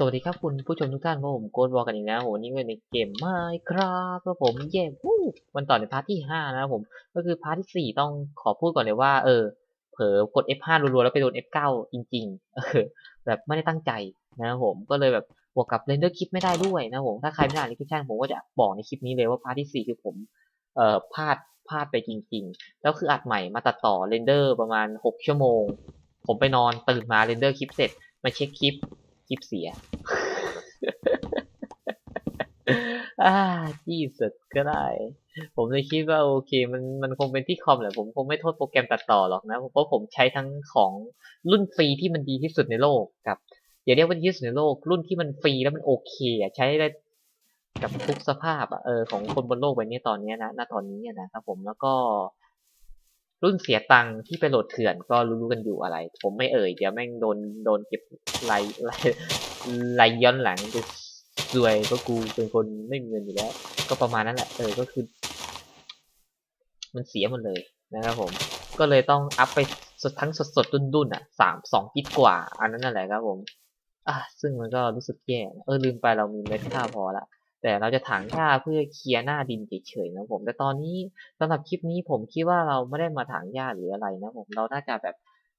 สวัสดีครับคุณผู้ชมทุกท่านผมโกดบอกกันอีกแล้วโหนี่เป็นในเกมไมครับก็ผมเย่วู้วันต่อในพาร์ทที่ห้านะครับผม ก็คือพาร์ทที่สี่ต้องขอพูดก่อนเลยว่า เออ เผลอกด F5 รัวๆแล้วไปโดน F9 จริงๆเออแบบไม่ได้ตั้งใจนะครับผมก็เลยแบบบวกกับเรนเดอร์คลิปไม่ได้ด้วยนะผมถ้าใครไม่ได้ในคลิปช่างผมก็จะบอกในคลิปนี้เลยว่าพาร์ทที่สี่คือผมเอ่อพลาดพลาดไปจริง ๆ แล้วคืออัดใหม่มาตัดต่อเรนเดอร์ประมาณหกชั่วโมง ผมไปนอนตื่นมาเรนเดอร์คลิปเสร็จมาเช็คคลิป คลิปเสียอ่าที่สุดก็ได้ ผมเลยคิดว่าโอเค มันมันคงเป็นที่คอมแหละ ผมคงไม่โทษโปรแกรมตัดต่อหรอกนะ เพราะผมใช้ทั้งของรุ่นฟรีที่มันดีที่สุดในโลกกับอย่าเรียกว่าดีที่สุดในโลก รุ่นที่มันฟรีแล้วมันโอเคอะใช้ได้กับทุกสภาพอะเออของคนบนโลกใบนี้ตอนนี้นะณตอนนี้นะครับผมแล้วก็ รุ่นเสียตังค์ที่ไปโหลดเถื่อนก็รู้ๆกันอยู่อะไร ผมไม่เอ่ยเดี๋ยวแม่งโดนโดนเก็บไลไลไลย้อนหลังจะซวยเพราะกูเป็นคนไม่มีเงินอยู่แล้ว ก็ประมาณนั้นแหละเออก็คือ มันเสียหมดเลยนะครับผม ก็เลยต้องอัพไปสดทั้งสดสดดุนดุนๆอะสามสองกิกกว่า อันนั้นนั่นแหละครับผม อะซึ่งมันก็รู้สึกแย่เออลืมไปเรามีเม็ดข้าพอละ แต่เราจะถางหญ้าเพื่อเคลียร์หน้าดินเฉยๆนะผมแต่ตอนนี้สำหรับคลิปนี้ผมคิดว่าเราไม่ได้มาถางหญ้าหรืออะไรนะผมเราน่าจะแบบ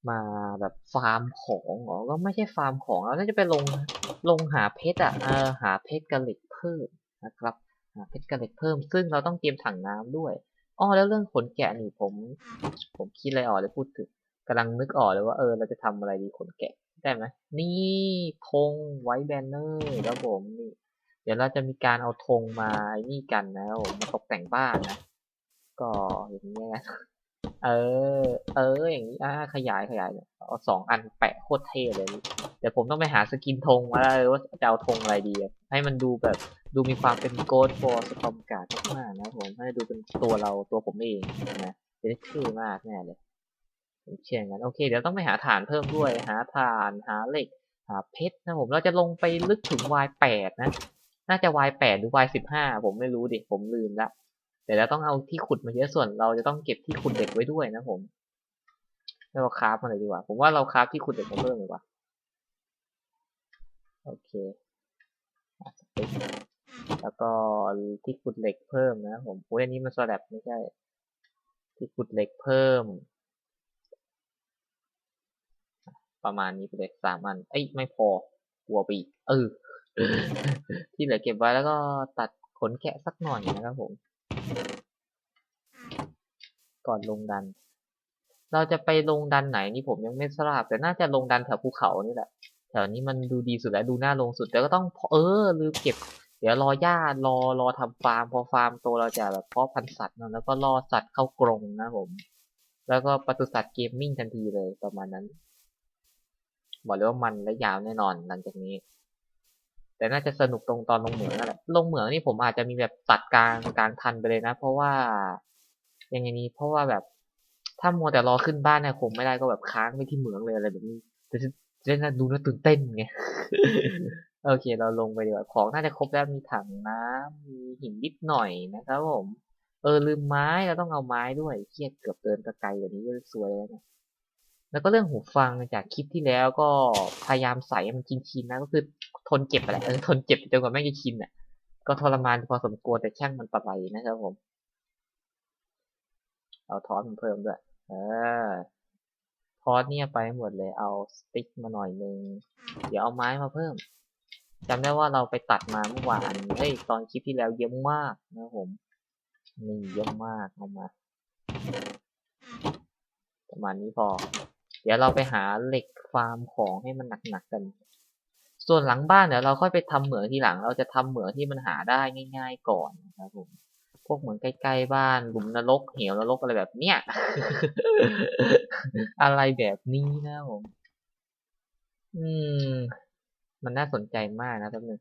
มาแบบฟาร์มของเหรอก็ไม่ใช่ฟาร์มของเราน่าจะไปลงลงหาเพชรอะเออหาเพชรกับเหล็กเพิ่มนะครับหาเพชรกับเหล็กเพิ่ม ซึ่งเราต้องเตรียมถังน้ำด้วยอ๋อแล้วเรื่องขนแกะนี่ผม ผมคิดอะไรออกเลยพูดถึงกำลังนึกออกเลยว่าเออเราจะทำอะไรดีขนแกะได้ไหมนี่ธงไว้แบนเนอร์แล้วผมนี่ ดี๋ยวเราจะมีการเอาธงมาไอ้นี่กันนะผมมาตกแต่งบ้านนะ ก็อย่างนี้นะเออ เออ อย่างนี้อ่าขยายขยายเอาสองอันแปะโคตรเท่เลย เดี๋ยวผมต้องไปหาสกินธงมาแล้วว่าจะเอาธงอะไรดี ให้มันดูแบบดูมีความเป็นโกดฟอร์สตอมการ์ดมากๆนะผมให้ดูเป็นตัวเราตัวผมเองนะจะได้เท่มากแน่เลยผมเชื่ออย่างนั้นโอเคเดี๋ยวต้องไปหาฐานเพิ่มด้วยหาฐานหาเหล็กหาเพชรนะผมเราจะลงไปลึกถึง Y8 นะ น่าจะ Y8 หรือ Y15 ผมไม่รู้ดิผมลืมละแต่เราต้องเอาที่ขุดมาเยอะส่วนเราจะต้องเก็บที่ขุดเด็กไว้ด้วยนะผมเราคราฟมาเลยดีกว่า ผมว่าเราคราฟที่ขุดเด็กมาเพิ่มดีกว่าโอเคแล้วก็ที่ขุดเหล็กเพิ่มนะผมโอ้ยอันนี้มันสลับไม่ใช่ ที่ขุดเหล็กเพิ่ม ประมาณนี้ไปเลยสามอันเอ้ยไม่พอหัวไปอีกเออ ที่เหลือเก็บไว้แล้วก็ตัดขนแกะสักหน่อยนะครับผม ก่อนลงดัน เราจะไปลงดันไหนนี่ผมยังไม่ทราบ แต่น่าจะลงดันแถวภูเขานี่แหละแถวนี้มันดูดีสุดแล้วดูน่าลงสุด แต่ก็ต้องเออลืมเก็บ เดี๋ยวรอหญ้ารอรอทำฟาร์มพอฟาร์มโตเราจะแบบเพาะพันธุ์สัตว์นะแล้วก็ล่อสัตว์เข้ากรงนะผม แล้วก็ปศุสัตว์เกมมิ่งทันทีเลยประมาณนั้น บอกเลยว่ามันและยาวแน่นอนหลังจากนี้ แต่น่าจะสนุกตรงตอนลงเหมืองนั่นแหละลงเหมืองนี่ผมอาจจะมีแบบตัดกลางกลางทันไปเลยนะ เพราะว่าอยังไงนี้เพราะว่าแบบถ้ามัวแต่รอขึ้นบ้านเนี่ยคงไม่ได้ก็แบบค้างไปที่เหมืองเลยอะไรแบบนี้จะจะน่าดูน่าตื่นเต้นไงโอเค เราลงไปดีกว่าของน่าจะครบแล้วมีถังน้ำมีหินนิดหน่อยนะครับผม เออลืมไม้เราต้องเอาไม้ด้วยเครียดเกือบเดินตะไกลแบบนี้ก็สวยแล้วนะแล้วก็เรื่องหูฟังจากคลิปที่แล้วก็พยายามใส่มันชินๆนะก็คือ ทนเจ็บไปแหละเออทนเจ็บจนกว่าแม่งจะชินอะ ก็ทรมานพอสมควรแต่ช่างมันปะไรนะครับผม เอาทอสมันเพิ่มด้วยเออทอสเนี่ยไปหมดเลยเอาสติ๊กมาหน่อยนึง เดี๋ยวเอาไม้มาเพิ่มจำได้ว่าเราไปตัดมาเมื่อวานเฮ้ยตอนคลิปที่แล้วเยอะมากนะครับผมนี่เยอะมากเอามา ประมาณนี้พอ เดี๋ยวเราไปหาเหล็กฟาร์มของให้มันหนักๆกัน ส่วนหลังบ้านเดี๋ยวเราค่อยไปทำเหมืองทีหลัง เราจะทำเหมืองที่มันหาได้ง่าย ๆก่อนนะครับผมพวกเหมืองใกล้ๆบ้านหลุมนรกเหวนรกอะไรแบบเนี้ยอะไรแบบนี้นะผมอืม มันน่าสนใจมากนะแป๊บนึง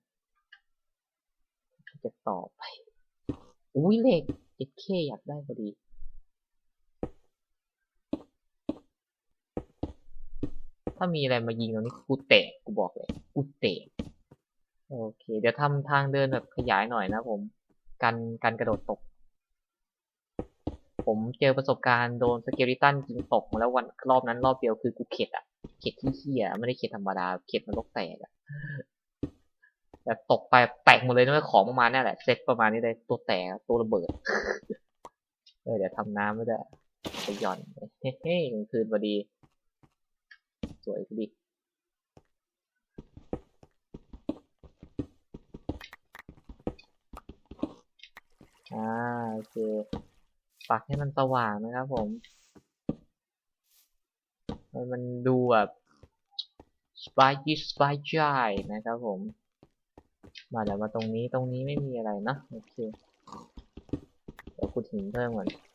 จะต่อไป อุ้ยเหล็กเอ็เคอยากได้พอดี ถ้ามีอะไรมายิงตรงนี้กูเตะกูบอกเลยกูเตะโอเค เดี๋ยวทำทางเดินแบบขยายหน่อยนะผมกันกันกระโดดตก ผมเจอประสบการณ์โดนสเกลิตันยิงตกมาแล้ววันรอบนั้นรอบเดียวคือกูเข็ดอะเข็ดที่เหี้ยไม่ได้เข็ดธรรมดา เข็ดมันลกแตกอะแต่ตกไปแตกหมดเลยนะของประมาณนี้แหละเซตประมาณนี้เลยตัวแตกตัวระเบิดเดี๋ยวทำน้ำไม่ได้ไปหย่อนเฮ้เฮ้กลงคืนพอดี วยพอดีอ่าโอเคปักให้มันสว่างนะครับผมให้มันดูแบบสบายจิสบายใจนะครับผม มาเดี๋ยวมาตรงนี้ตรงนี้ไม่มีอะไรนะโอเคเดี๋ยวขุดหินเพิ่มก่อนโอเ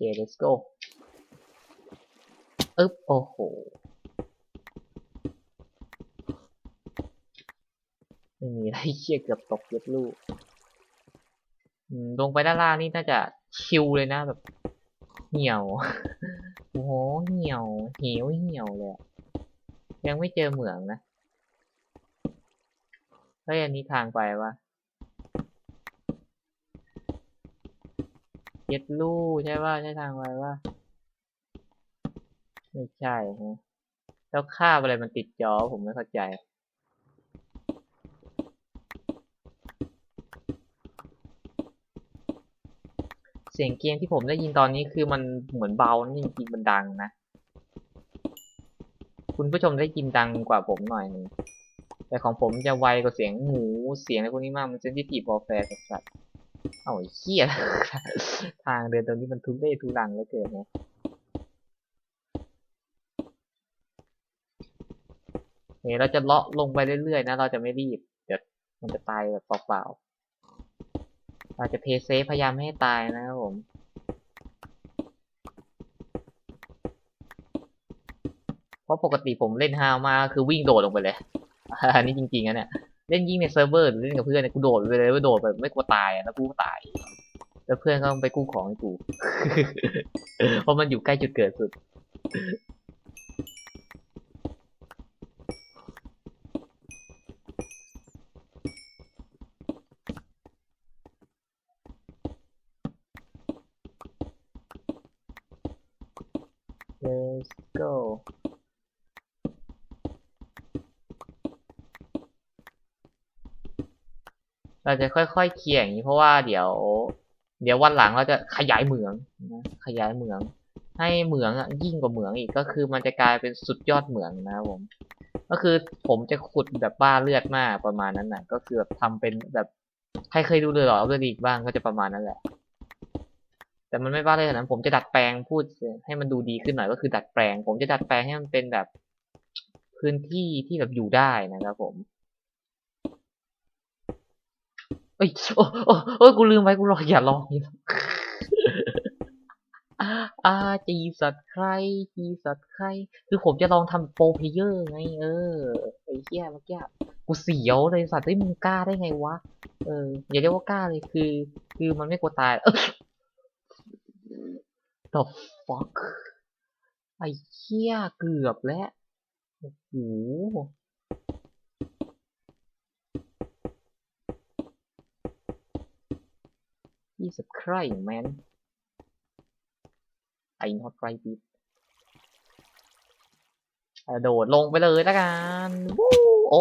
ค let's go อึ๊บ โอ้โหไม่มีอะไรเชี่ยเกือบตกเย็ดลูกลงไปด้านล่างนี่น่าจะชิลเลยนะแบบ เหี่ยว โอ้โห เหี่ยว เหี่ยวเหี่ยวเลย ยังไม่เจอเหมืองนะเฮ้ยอันนี้ทางไปวะ เย็ดลูกใช่ป่ะใช่ทางไปวะไม่ใช่ฮะแล้วคาบอะไรมันติดจอผมไม่เข้าใจเสียงเกมที่ผมได้ยินตอนนี้คือมันเหมือนเบานะจริงๆมันดังนะ คุณผู้ชมได้ยินดังกว่าผมหน่อยหนึงแต่ของผมจะไวกว่าเสียงหมูเสียงอะไรพวกนี้มาก มันเซนซิทีฟวอลแฟร์สัสๆ เอาไอ้เหี้ยทางเดินตรงนี้มันทุเรศทุรังเหลือเกินนะเนี่ยเราจะเลาะลงไปเรื่อยๆนะ เราจะไม่รีบ เดี๋ยวมันจะตายแบบเปล่าๆเราจะเพย์เซฟพยายามให้ตายนะครับผมเพราะปกติผมเล่นฮาวมาคือวิ่งโดดลงไปเลย อันนี้จริงๆนะเนี่ย เล่นยิ่งในเซิร์ฟเวอร์หรือเล่นกับเพื่อนเนี่ยกูโดดไปเลยว่าโดดไปไม่กลัวตายอะแล้วกูตาย แล้วเพื่อนก็ต้องไปกู้ของให้กู เพราะมันอยู่ใกล้จุดเกิดสุด Let's go เราจะค่อยๆเคลียร์อย่างนี้เพราะว่าเดี๋ยว เดี๋ยววันหลังเราจะขยายเหมืองนะขยายเหมือง ให้เหมืองอะยิ่งกว่าเหมืองอีกก็คือมันจะกลายเป็นสุดยอดเหมืองนะครับผม ก็คือผมจะขุดแบบบ้าเลือดมากประมาณนั้นนะก็คือแบบทำเป็นแบบใครเคยดูเรือหรอเรือดีกบ้างก็จะประมาณนั้นแหละ แต่มันไม่บ้าเลยขนาดนั้น ผมจะดัดแปลงพูดให้มันดูดีขึ้นหน่อยก็คือดัดแปลง ผมจะดัดแปลงให้มันเป็นแบบพื้นที่ที่แบบอยู่ได้นะครับผม เอ้ยโอ้โอ้โอ้ยกูลืมไปกูรออย่าลองอย่าอาจีสัตว์ใครจีสัตว์ใคร คือผมจะลองทำโปรเพเยอร์ไง เออไอ้เหี้ยเมื่อกี้กูเสียวเลยสัตว์เฮ้มึงกล้าได้ไงวะ เออ อย่าเรียกว่ากล้าเลยคือ คือมันไม่กลัวตายเออ the fuck ไอ้เหี้ยเกือบแล้วโอ้โห ยี่สิบใครแมนไอ้ not right bit โดดลงไปเลยแล้วกันวู้โอ้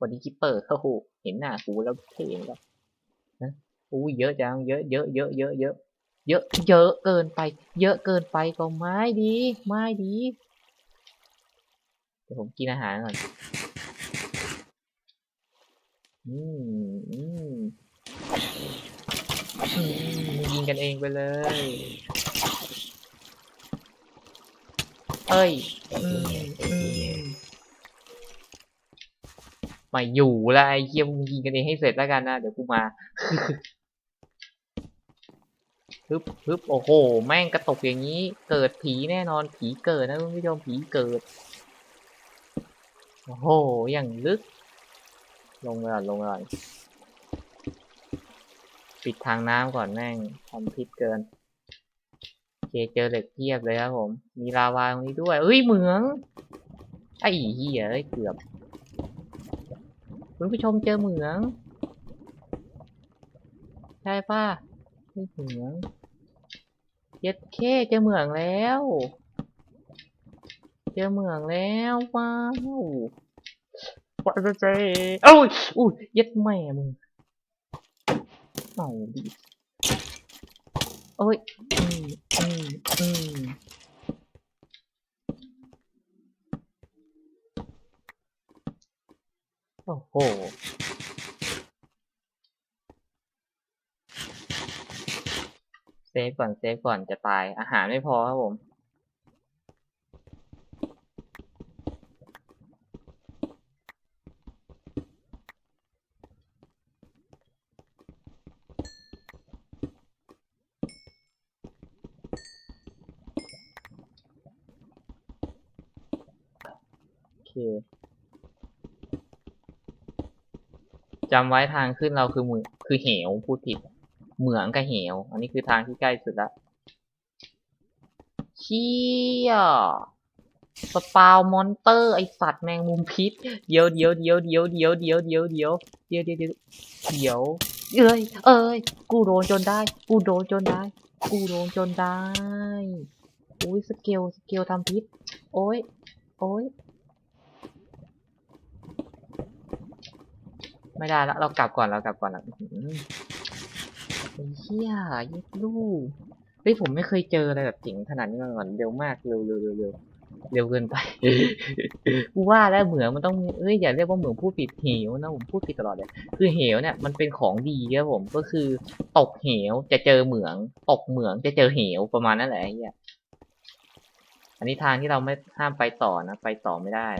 วันนี้คิปเปอร์โอ้โหเห็นหน้ากูแล้วเท่แล้วนะอู้เยอะจังเยอะเยอะเยอะเยอะเยอะเยอะเยอะเกินไป เยอะเกินไปก็ไม่ดีไม่ดีเดี๋ยวผมกินอาหารก่อนอืมอืมอืมยิง กันเองไปเลย เอ้ยมอืมไม่อยู่แล้วไอ้เหี้ยมึงยิงกันเองให้เสร็จแล้วกันนะ เดี๋ยวกูมาฮึบฮึบโอ้โห แม่งกระตกอย่างนี้ เกิดผีแน่นอนผีเกิดนะคุณผู้ชมผีเกิด โอ้โห อย่างลึก ลงไปก่อนลงไปก่อน ปิดทางน้ำก่อนแม่งทำพิษเกินเคเจอเหล็กเทียบเลยครับผม มีลาวาตรงนี้ด้วยเอ้ยเหมือง ไอ้เหี้ยเอ้ยเกือบ คุณผู้ชมเจอเหมือง ใช่ป่ะไม่เหมืองเย็ดเคเจอเหมืองแล้ว เจอเหมืองแล้วว้าวว้าวเจเอ้ยอุ้ยเย็ดแม่มึง เอาดิโอ้ย อืมอืมอืมโอ้โหเซฟก่อนเซฟก่อนจะตายอาหารไม่พอครับผม จำไว้ทางขึ้นเราคือมือคือเหวพูดผิด เหมืองกับเหว อันนี้คือทางที่ใกล้สุดละเชี่ยสปาวมอนเตอร์ไอสัตว์แมงมุมพิษ เดี๋ยวเดี๋ยวเดี๋ยวเดี๋ยวเดี๋ยวเดี๋ยวเดี๋ยวเดี๋ยวเดี๋ยวเดี๋ยวเดี๋ยวเดี๋ยวเอ้ยเอ้ยกูโดนจนได้ กูโดนจนได้ กูโดนจนได้อุ้ยสเกลสเกลทำพิษ โอ้ยโอ้ย ไม่ได้และเรากลับก่อนเรากลับก่อนละอื้อหือไอ้เหี้ยยิดลูกเฮ้ยผมไม่เคยเจออะไรแบบเจ๋งขนาดนี้มาก่อนเร็วมากเร็วเร็วเร็วเร็วเร็วเกินไปกูว่าแล้วเหมืองมันต้องเอ้ยอย่าเรียกว่าเหมืองพูดผิดเหวนะผมพูดผิดตลอดเลย คือเหวเนี่ยมันเป็นของดีครับผมก็คือตกเหวจะเจอเหมือง ตกเหมืองจะเจอเหวประมาณนั้นแหละไอ้เหี้ยอันนี้ทางที่เราไม่ห้ามไปต่อนะ ไปต่อไม่ได้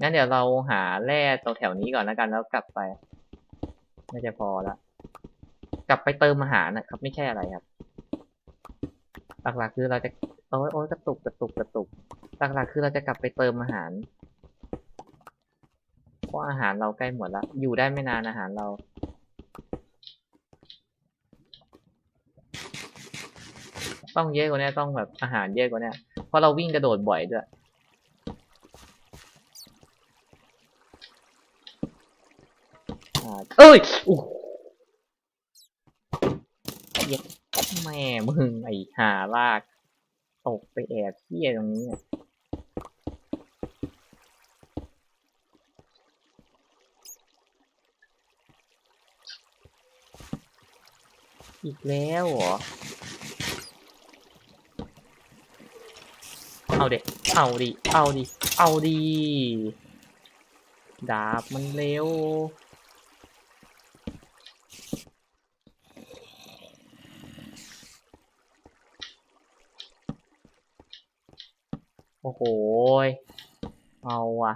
งั้นเดี๋ยวเราหาแร่ตรงแถวนี้ก่อนแล้วกันแล้วกลับไปน่าจะพอละ กลับไปเติมอาหารนะครับ ไม่ใช่อะไรครับ หลักๆคือเราจะโอ้ยโอ้ยกระตุกกระตุกกระตุก หลักๆคือเราจะกลับไปเติมอาหารเพราะอาหารเราใกล้หมดละอยู่ได้ไม่นานอาหารเราต้องเยอะกว่านี้ต้องแบบอาหารเยอะกว่านี้เพราะเราวิ่งกระโดดบ่อยด้วย อ่า เอ้ยอู้เหี้ย็ดแม่มึงไอ้หาลาก ตกไปแอบเที่ยตรงนี้อะอีกแล้วเหรอ เอาเด็เอาดิ เอาดิ เอาดิ ดาบมันเร็ว โอ้โหยเอาว่ะ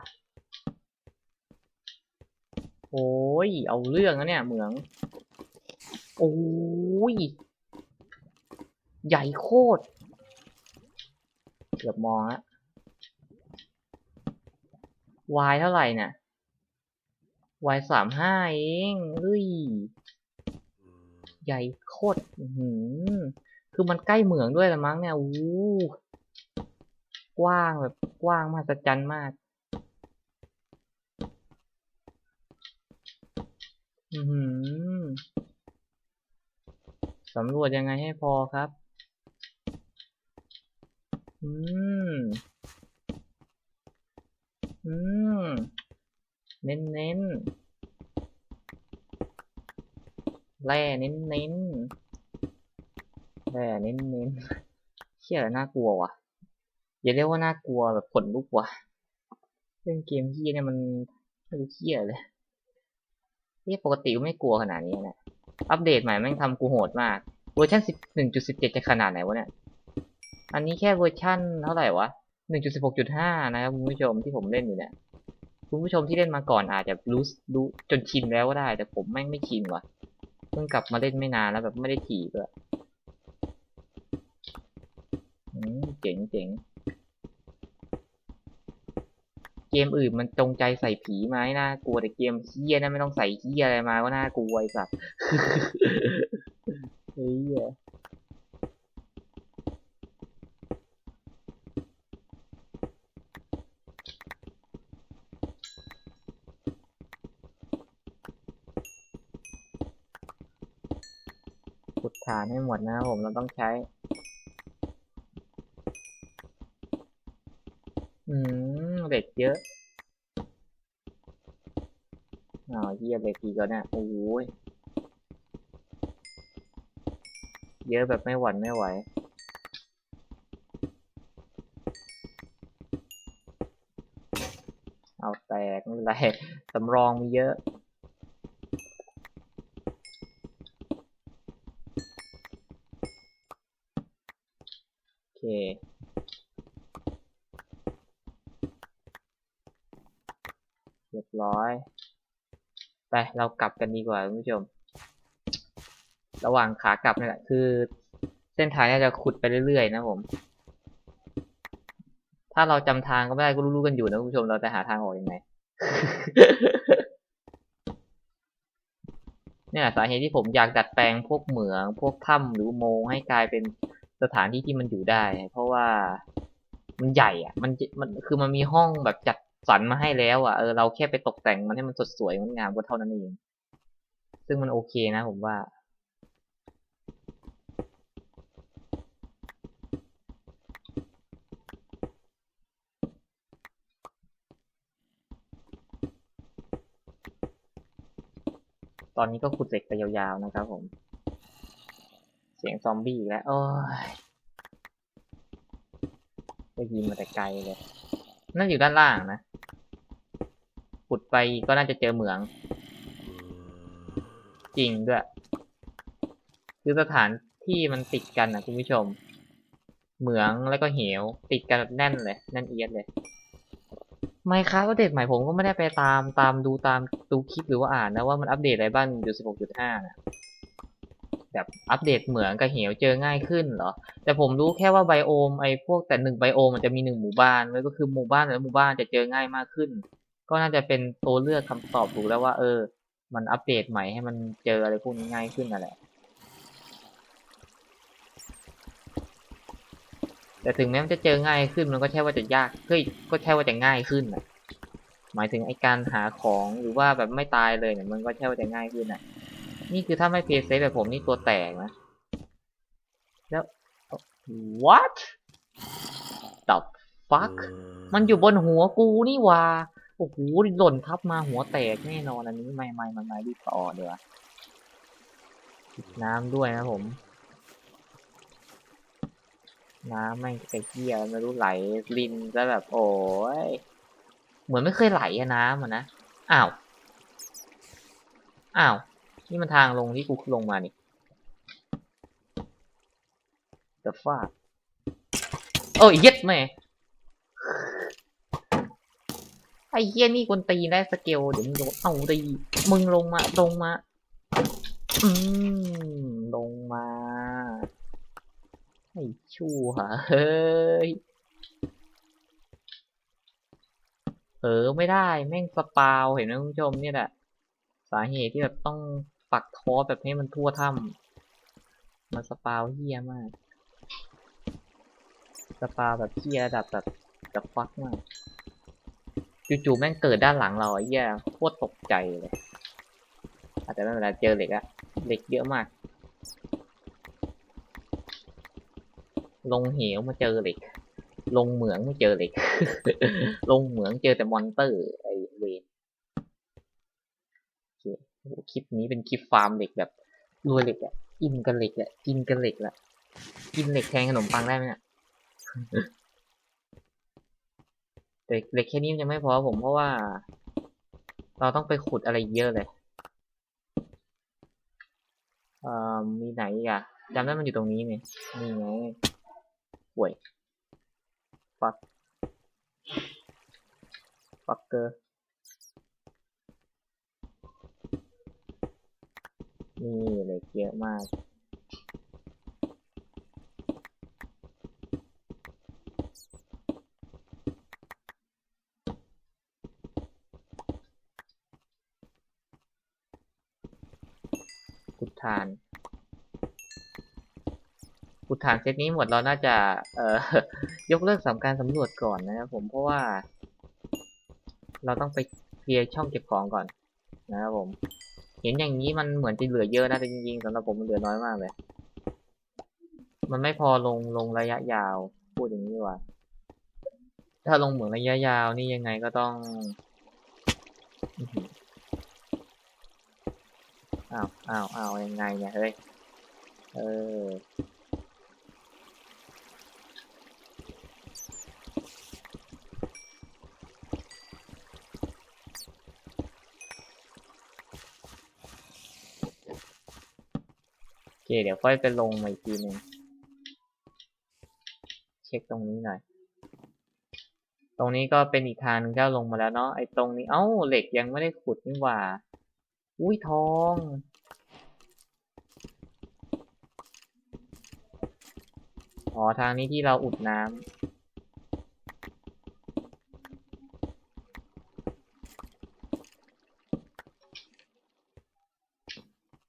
โอ้ย เอาเรื่องนะเนี่ย เหมือง โอ้ย ใหญ่โคตร เกือบมองละวายเท่าไหร่เนี่ยวายสามห้าเองเฮ้ย ใหญ่โคตรอื้อหือคือมันใกล้เหมืองด้วยละมั้งเนี่ย อู้ กว้างแบบกว้างมหัศจรรย์มาก อือสำรวจยังไงให้พอครับ อืม อืม เน้นเน้นแร่เน้นเน้นแร่เน้นเน้นเชี่ยน่ากลัวว่ะ อย่าเรียกว่าน่ากลัวแบบขนลุกว่ะเล่นเกมที่เนี่ยมันไม่รู้เชี่ยเลยนี่ปกติไม่กลัวขนาดนี้นะ อัปเดตใหม่แม่งทำกูโหดมาก เวอร์ชัน1.17 จะขนาดไหนวะเนี่ย อันนี้แค่เวอร์ชันเท่าไหร่วะ 1.16.5 นะครับคุณผู้ชมที่ผมเล่นอยู่เนี่ย คุณผู้ชมที่เล่นมาก่อนอาจจะรู้รู้จนชินแล้วก็ได้ แต่ผมแม่งไม่ชินว่ะ เพิ่งกลับมาเล่นไม่นานแล้วแบบไม่ได้ถี่ด้วยอืมเจ๋งเจ๋ง เกมอื่นมันจงใจใส่ผีมาให้น่ากลัวแต่เกมเฮี้ยนะไม่ต้องใส่เฮี้ยอะไรมาก็น่ากลัวไอ้สัสเฮ้ยขุดฐานให้หมดนะผมเราต้องใช้ อืม เยอะอ้าวเฮียเล็กอีกแล้วเนี่ยโอ้ยเยอะแบบไม่หวั่นไม่ไหวเอาแตกไม่เป็นไรสำรองมีเยอะ โอเค เร้อย ไป เรากลับกันดีกว่าคุณผู้ชม ระหว่างขากลับนี่แหละคือ เส้นทางนี่ยจะขุดไปเรื่อยๆนะผม ถ้าเราจำทางก็ไม่ได้ก็รู้ๆกันอยู่นะคุณผู้ชม เราจะหาทางออกยังไงเนี่ยสาเหตุที่ผมอยากดัดแปลงพวกเหมือง พวกถ้ำหรือโมงให้กลายเป็นสถานที่ที่มันอยู่ได้ เพราะว่ามันใหญ่อะมันมันคือมันมีห้องแบบจัด สรรมาให้แล้วอะเออเราแค่ไปตกแต่งมันให้มันสดสวยงดงามก็เท่านั้นเอง ซึ่งมันโอเคนะผมว่า ตอนนี้ก็ขุดเหล็กไปยาวๆนะครับผม เสียงซอมบี้แล้วโอ้ยได้ยินมาแต่ไกลเลยนั่นอยู่ด้านล่างนะ ขุดไปก็น่าจะเจอเหมือง จริงด้วย คือสถานที่มันติดกันนะคุณผู้ชม เหมืองแล้วก็เหว ติดกันแน่นเลยแน่นเอียดเลยไม่ครับอัปเดตใหม่ผมก็ไม่ได้ไปตามตามดูตามดูคลิปหรือว่าอ่านนะว่ามันอัปเดตอะไรบ้างอยู่16.5นะแบบอัปเดตเหมืองกับเหวเจอง่ายขึ้นเหรอ แต่ผมรู้แค่ว่าไบโอมไอ้พวกแต่หนึ่งไบโอมมันจะมีหนึ่งหมู่บ้านแล้วก็คือหมู่บ้านแต่ละหมู่บ้านจะเจอง่ายมากขึ้น ก็น่าจะเป็นตัวเลือกคำตอบถูกแล้วว่า เออ มันอัปเดตใหม่ให้มันเจออะไรพวกนี้ง่ายขึ้นนั่นแหละ แต่ถึงแม้มันจะเจอง่ายขึ้นมันก็ใช่ว่าจะยากเฮ้ยก็ใช่ว่าจะง่ายขึ้นน่ะหมายถึงไอการหาของหรือว่าแบบไม่ตายเลยเนี่ยมันก็ใช่ว่าจะง่ายขึ้นน่ะนี่คือถ้าไม่เพย์เซฟแบบผมนี่ตัวแตกนะ แล้ว what the fuck มันอยู่บนหัวกูนี่ว่า โอ้โหหล่นทับมาหัวแตกแน่นอนอันนี้ไม่ไม่ไม่ไม่รีบต่อเดี๋ยวน้ำด้วยนะผม น้ำแม่ไอ้เหี้ยไม่รู้ไหลรินซะแบบโอ้ยเหมือนไม่เคยไหลอะน้ำอะนะอ้าวอ้าวนี่มันทางลงที่กูลงมานี่ The fuck โอ้ยเย็ดแม่ ไอ้เหี้ยนี่กวนตีนได้สเกลเดี๋ยวมึงโดนเอาดีมึงลงมาลงมา อืมลงมาไอ้ชั่วเฮ้ยเออไม่ได้แม่งสปาวเห็นไหมคุณผู้ชมเนี่ยแหละ สาเหตุที่แบบต้องปักทอแบบให้มันทั่วถ้ำมันสปาวเฮี้ยมาก สปาวแบบเฮี้ยระดับแบบแบบฟักมาก จู่ๆแม่งเกิดด้านหลังเราไอ้เหี้ยโคตรตกใจเลย อาจจะไม่เป็นไรเจอเหล็กอะเหล็กเยอะมาก ลงเหวมาเจอเหล็ก ลงเหมืองไม่เจอเหล็ก ลงเหมืองเจอแต่มอนเตอร์ไอเวนโอเคโอ้โหคลิปนี้เป็นคลิปฟาร์มเหล็กแบบรวยเหล็กอะอิ่มกันเหล็กอะกินกันเหล็กละกินเหล็กแทนขนมปังได้ไหมเนี่ย แต่เหล็กแค่นี้ยังไม่พอผมเพราะว่า เราต้องไปขุดอะไรเยอะเลยเอ่อมีไหนอีกอะจำได้มันอยู่ตรงนี้นี่นี่ไงป่วยฟักฟักเกอร์นี่เหล็กเยอะมาก ขุดฐานขุดฐานเซตนี้หมดเราน่าจะ เอ่อยกเลิกสำการสำรวจก่อนนะครับผมเพราะว่า เราต้องไปเคลียร์ช่องเก็บของก่อนนะครับผม เห็นอย่างนี้มันเหมือนจะเหลือเยอะนะแต่จริงๆสำหรับผมมันเหลือน้อยมากเลย มันไม่พอลงลงระยะยาวพูดอย่างนี้ว่า ถ้าลงเหมืองระยะยาวนี่ยังไงก็ต้อง อ้าวอ้าวอ้าวยังไงเนี่ยเฮ้ย เออ โอเค เดี๋ยวค่อยไปลงมาอีกทีหนึ่งเช็คตรงนี้หน่อยตรงนี้ก็เป็นอีกทางนึงที่ลงมาแล้วเนาะไอ้ตรงนี้เอ้าเหล็กยังไม่ได้ขุดนี่หว่า อุ้ยทอง อ๋อ ทางนี้ที่เราอุดน้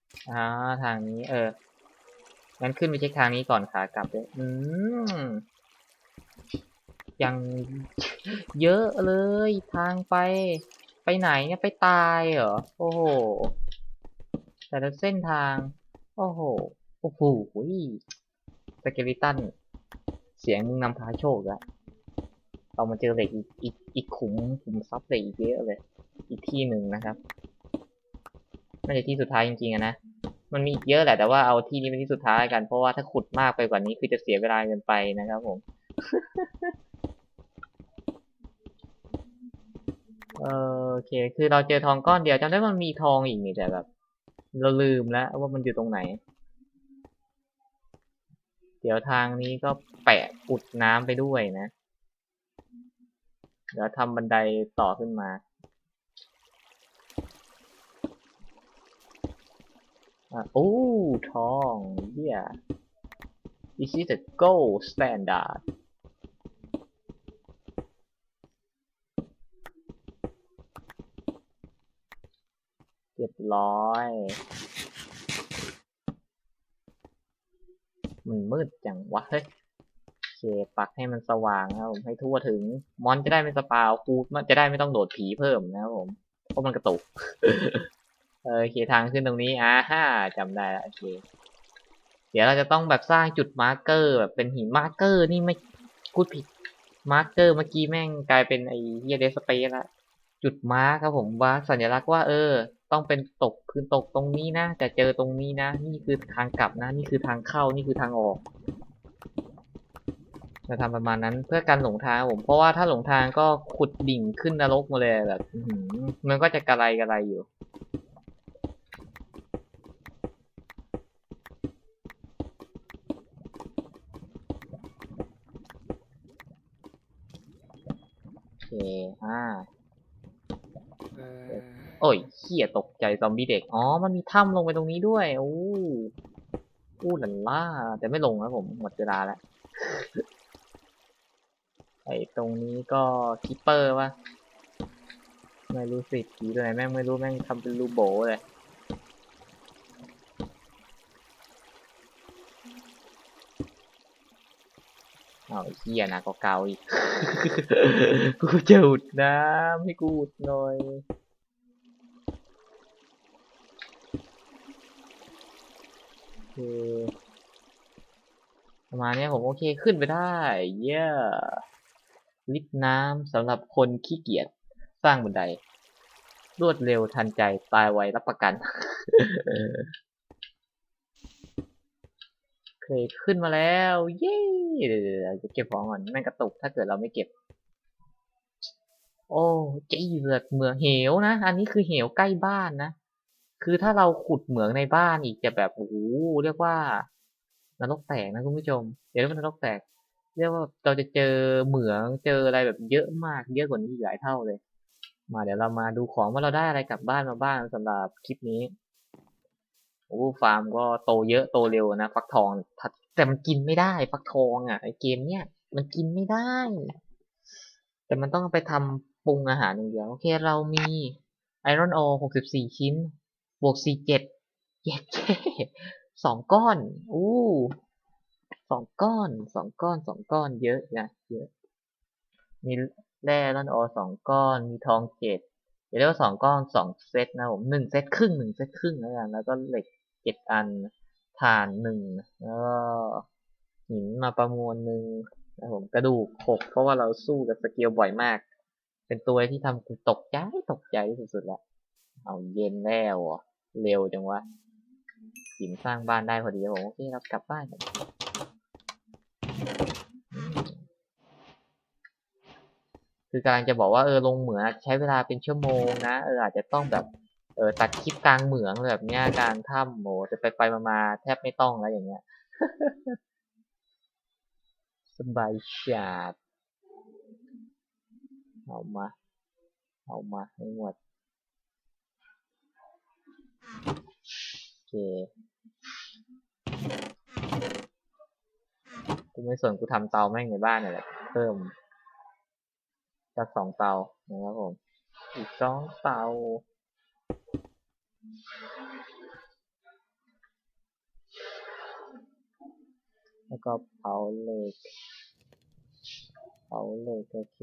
ำอ่าทางนี้ เออ งั้นขึ้นไปเช็คทางนี้ก่อนขากลับเลยอืมยังเยอะเลยทางไป ไปไหนเนี่ยไปตายเหรอ โอ้โห แต่ละเส้นทาง โอ้โห โอ้โหสเกลิตัน เสียงมึงนำพาโชคละเรามาเจอเหล็กอีกอีกอีกขุมขุมทรัพย์เหล็กอีกเยอะเลย อีกที่หนึ่งนะครับน่าจะที่สุดท้ายจริงๆนะ มันมีอีกเยอะแหละแต่ว่าเอาที่นี้เป็นที่สุดท้ายกัน เพราะว่าถ้าขุดมากไปกว่านี้คือจะเสียเวลาเกินไปนะครับผม เออโอเค คือเราเจอทองก้อนเดียวจำได้ว่ามันมีทองอีกนี่แต่แบบ เราลืมแล้วว่ามันอยู่ตรงไหน เดี๋ยวทางนี้ก็แปะอุดน้ำไปด้วยนะ เดี๋ยวทำบันไดต่อขึ้นมาอะโอ้ทองเยี่ย This is the gold standard เรียบร้อย มันมืดจังวะ เฮ้ยโอเคปักให้มันสว่างนะครับผมให้ทั่วถึง มอนจะได้ไม่สปาวฟูมันจะได้ไม่ต้องโดดผีเพิ่มนะครับผม เพราะมันกระตุกเออโอเคทางขึ้นตรงนี้อ่าฮ่าจำได้แล้วโอเค เดี๋ยวเราจะต้องแบบสร้างจุดมาร์กเกอร์แบบเป็นหินมาร์กเกอร์นี่ไม่พูดผิดมาร์กเกอร์เมื่อกี้แม่งกลายเป็นไอ้เฮียเดสเปซละจุดมาร์กครับผมว่าสัญลักษณ์ว่าเออ ต้องเป็นตกคือตกตรงนี้นะจะเจอตรงนี้นะ นี่คือทางกลับนะ นี่คือทางเข้านี่คือทางออกจะทำประมาณนั้นเพื่อการหลงทางผมเพราะว่าถ้าหลงทางก็ขุดดิ่งขึ้นนรกมาเลยแบบมันก็จะกระไรกระไรอยู่ โอเค อ่า โอ้ยเขี้ยตกใจซอมบี้เด็ก อ๋อ มันมีถ้ำลงไปตรงนี้ด้วยโอ้อู้หลันล่า แต่ไม่ลงนะผม หมดเวลาแล้ว ไอ้ตรงนี้ก็คิปเปอร์วะไม่รู้สิผีตัวไหนแม่งไม่รู้แม่งทำเป็นรูโบเลยเอาเหี้ยนะก็เกาอีก กูจะอุดน้ำให้กูอุดหน่อย คือประมาณนี้ผมโอเคขึ้นไปได้ เย้ลิฟน้ำสำหรับคนขี้เกียจสร้างบันได รวดเร็วทันใจตายไวรับประกัน เคยขึ้นมาแล้ว เย้เดี๋ยวจะเก็บของก่อนแม่งกระตุกถ้าเกิดเราไม่เก็บ โอ้เจ๊เลือดเหมืองเหวนะ อันนี้คือเหวใกล้บ้านนะ คือถ้าเราขุดเหมืองในบ้านอีกจะแบบโอ้โหเรียกว่านรกแตกนะคุณผู้ชมเดี๋ยวเรียกว่านรกแตก เรียกว่าเราจะเจอเหมืองเจออะไรแบบเยอะมากเยอะกว่านี้หลายเท่าเลย มาเดี๋ยวเรามาดูของว่าเราได้อะไรกลับบ้านมาบ้างสำหรับคลิปนี้โอ้ฟาร์มก็โตเยอะโตเร็วนะฟักทองแต่มันกินไม่ได้ฟักทองอะไอเกมเนี้ยมันกินไม่ได้ แต่มันต้องไปทำปรุงอาหารอย่างเดียวโอเคเรามีไอรอนออหกสิบสี่ชิ้น บวกสี่เจ็ดเย็ดเช่สองก้อน อู้สองก้อนสองก้อนสองก้อน เยอะนะเยอะ มีแร่รอนออสองก้อน มีทองเจ็ดอย่าเรียกว่าสองก้อนสองเซตนะผมหนึ่งเซตครึ่งหนึ่งเซตครึ่งแล้วกันแล้วก็เหล็กเจ็ดอันถ่านหนึ่งแล้วก็หินมาประมวลหนึ่งนะผมกระดูกหกเพราะว่าเราสู้กับสเกลบ่อยมาก เป็นตัวที่ทำกูตกใจตกใจที่สุดๆแล้วเอาเย็นแล้วเหรอ เร็วจังวะหินสร้างบ้านได้พอดีผมโอเคเรากลับบ้านกันคือกำลังจะบอกว่าเออลงเหมืองใช้เวลาเป็นชั่วโมงนะเอออาจจะต้องแบบเออตัดคลิปกลางเหมืองแบบเนี้ยกลางถ้ำโหจะไปไปมามาแทบไม่ต้องแล้วอย่างเงี้ยสบายชาดเอามา เอามาให้หมด โอเคกูไม่สนกูทำเตาแม่งในบ้านนี่แหละ เพิ่มจากสองเตานะครับผม อีกสองเตาแล้วก็เผาเหล็ก เผาเหล็กโอเค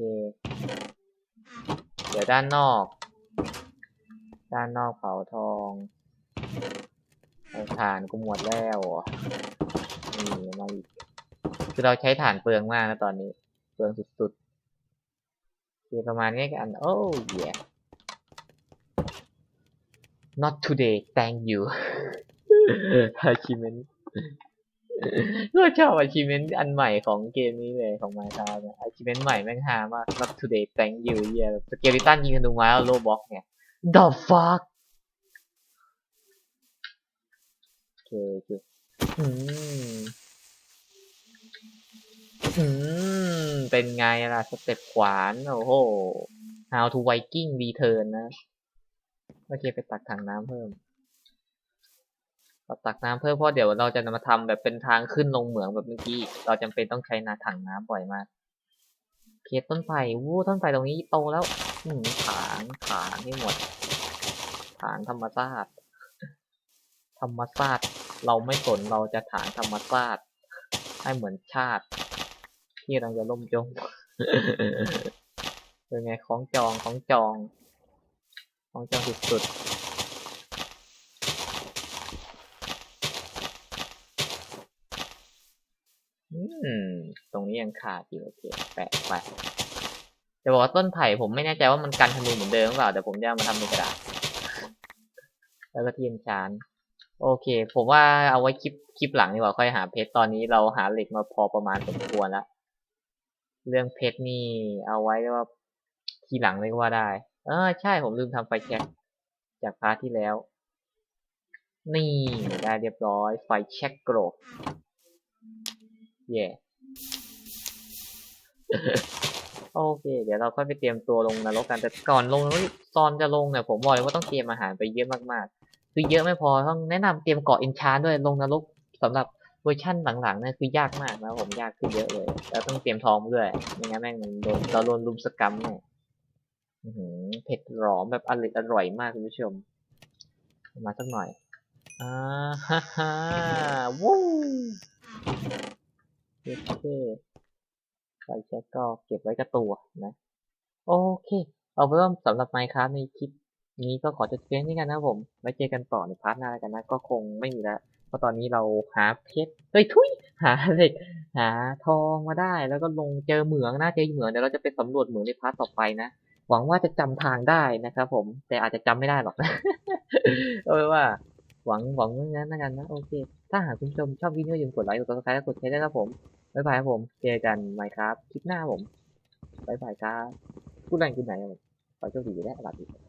เดี๋ยวด้านนอก ด้านนอกเผาทอง เอานกูหมดแล้วนี่มาอีกคือเราใช้ถ่านเปลืองมากนะตอนนี้ เปลืองสุดๆโอเคประมาณนี้กัน โอ้ย yeah not today thank you achievement ก็ชอบ achievement อันใหม่ของเกมนี้เลยของ Minecraft เนี่ย achievement ใหม่แม่งฮามาก not today thank you เหี้ยสเกลิตันยิงธนูไม้แล้วโลบ็อกเนี่ย the fuck โอ เคโอเคอืมอืม เป็นไงล่ะ สเต็ปขวาน โอ้โห how to Viking return นะโอเคไปตักถังน้ำเพิ่มเราตักน้ำเพิ่มเพราะเดี๋ยวเราจะมาทำแบบเป็นทางขึ้นลงเหมืองแบบเมื่อกี้ เราจำเป็นต้องใช้นาถังน้ำบ่อยมากเคสต้นไผ่วู้ต้นไผ่ตรงนี้โตแล้ว อืมถางถางให้หมดถางธรรมชาติ ธรรมชาสติเราไม่สนเราจะถางธรรมชาสติให้เหมือนชาติ ที่เราจะล่มจมเป็นไงของจองของจองของจองสุดๆตรงนี้ยังขาดอยู่โอเคแปะไปะจะบอกว่าต้นไผ่ผมไม่แน่ใจว่ามันกันธนูเหมือนเดิมหรือเปล่าแต่ผมจะมาทำเป็นกระดาษ แล้วก็เทียนชาน โอเค ผมว่าเอาไว้คลิปคลิปหลังดีกว่าค่อยหาเพชรตอนนี้เราหาเหล็กมาพอประมาณสมควรแล้วเรื่องเพชรนี่เอาไว้ว่าทีหลังเลยว่าได้เออใช่ผมลืมทำไฟแช็กจากพาร์ทที่แล้ว นี่ได้เรียบร้อยไฟแช็กโกรธเย่โอเค เดี๋ยวเราค่อยไปเตรียมตัวลงนรกกันแต่ก่อนลงนรกตอนจะลงเนี่ยผมบอกเลยว่าต้องเตรียมอาหารไปเยอะมากๆ คือเยอะไม่พอต้องแนะนำเตรียมเกาะเอนชานด้วยลงนรกสำหรับเวอร์ชั่นหลังๆนี่คือยากมากนะผมยากขึ้นเยอะเลย แล้วต้องเตรียมทองด้วยไม่งั้นแม่งโดนเราโดนลุมสกัมเนี่ยเผ็ดหรอมแบบอร่อยอร่อยมากคุณผู้ชม มาสักหน่อยอ่าฮ่าฮ่าวู้โอเคไฟแช็กก็เก็บไว้กับตัวนะ โอเค เอาเป็นว่าสำหรับ Minecraft ในคลิป นี้ก็ขอจบเพียงนี้กันนะผมไว้เจอกันต่อในพาร์ทหน้ากันนะ ก็คงไม่มีแล้วเพราะตอนนี้เราหาเพชรเฮ้ยทุยหาเหล็กหาทองมาได้ แล้วก็ลงเจอเหมืองนะเจอเหมืองเดี๋ยวเราจะไปสำรวจเหมืองในพาร์ทต่อไปนะหวังว่าจะจำทางได้นะครับผมแต่อาจจะจำไม่ได้หรอกนะเอาเป็นว่า หวังหวังว่างั้นนะกันนะโอเค ถ้าหากคุณชมชอบวิดีโออย่าลืมกดไลค์กดซับสไครต์และกดแชร์ด้วยครับผมบ๊ายบายครับผมเจอกันใหม่ครับคลิปหน้าผมบ๊ายบายครับพูดแรงคุณไหนครับผมขอโชคดีและสวัสดีครับ